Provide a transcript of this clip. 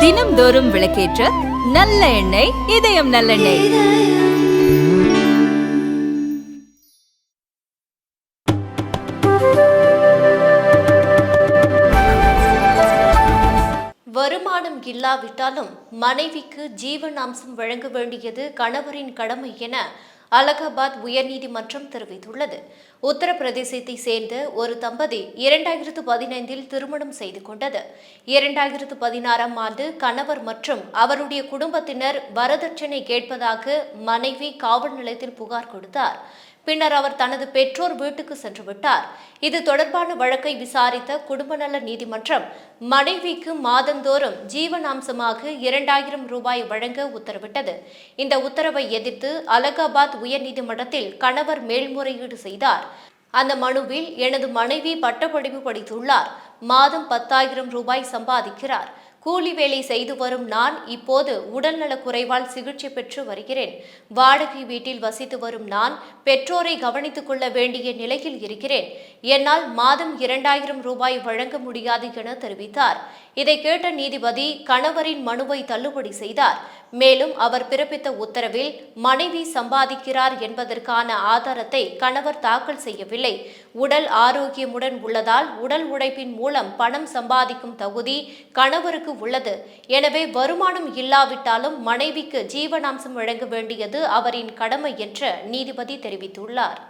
தினம்தோறும் விளக்கேற்ற நல்ல எண்ணெய் இதயம் நல்லெண்ணெய் வருமானம் இல்லாவிட்டாலும் மனைவிக்கு ஜீவனாம்சம் வழங்க வேண்டியது கணவரின் கடமை என அலகாபாத் உயர்நீதிமன்றம் தெரிவித்துள்ளது. உத்தரப்பிரதேசத்தை சேர்ந்த ஒரு தம்பதி இரண்டாயிரத்து பதினைந்தில் திருமணம் செய்து கொண்டது. இரண்டாயிரத்து பதினாறாம் ஆண்டு கணவர் மற்றும் அவருடைய குடும்பத்தினர் வரதட்சணை கேட்பதாக மனைவி காவல் நிலையத்தில் புகார் கொடுத்தார். பின்னர் அவர் தனது பெற்றோர் வீட்டுக்கு சென்று விட்டார். இது தொடர்பான வழக்கை விசாரித்த குடும்ப நல நீதிமன்றம் மனைவிக்கு மாதந்தோறும் ஜீவனாம்சமாக இரண்டாயிரம் ரூபாய் வழங்க உத்தரவிட்டது. இந்த உத்தரவை எதிர்த்து அலகாபாத் உயர்நீதிமன்றத்தில் கணவர் மேல்முறையீடு செய்தார். அந்த மனுவில் எனது மனைவி பட்டப்படிப்பு படித்துள்ளார். மாதம் பத்தாயிரம் ரூபாய் சம்பாதிக்கிறார். கூலி வேலை செய்து வரும் நான் இப்போது உடல்நலக் குறைவால் சிகிச்சை பெற்று வருகிறேன். வாடகை வீட்டில் வசித்து வரும் நான் பெற்றோரை கவனித்துக் கொள்ள வேண்டிய நிலையில் இருக்கிறேன். என்னால் மாதம் இரண்டாயிரம் ரூபாய் வழங்க முடியாது என தெரிவித்தார். இதை கேட்ட நீதிபதி கணவரின் மனுவை தள்ளுபடி செய்தார். மேலும் அவர் பிறப்பித்த உத்தரவில் மனைவி சம்பாதிக்கிறார் என்பதற்கான ஆதாரத்தை கணவர் தாக்கல் செய்யவில்லை. உடல் ஆரோக்கியமுடன் உள்ளதால் உடல் உழைப்பின் மூலம் பணம் சம்பாதிக்கும் தகுதி கணவருக்கு உள்ளது. எனவே வருமானம் இல்லாவிட்டாலும் மனைவிக்கு ஜீவனாம்சம் வழங்க வேண்டியது அவரின் கடமை என்று நீதிபதி தெரிவித்துள்ளார்.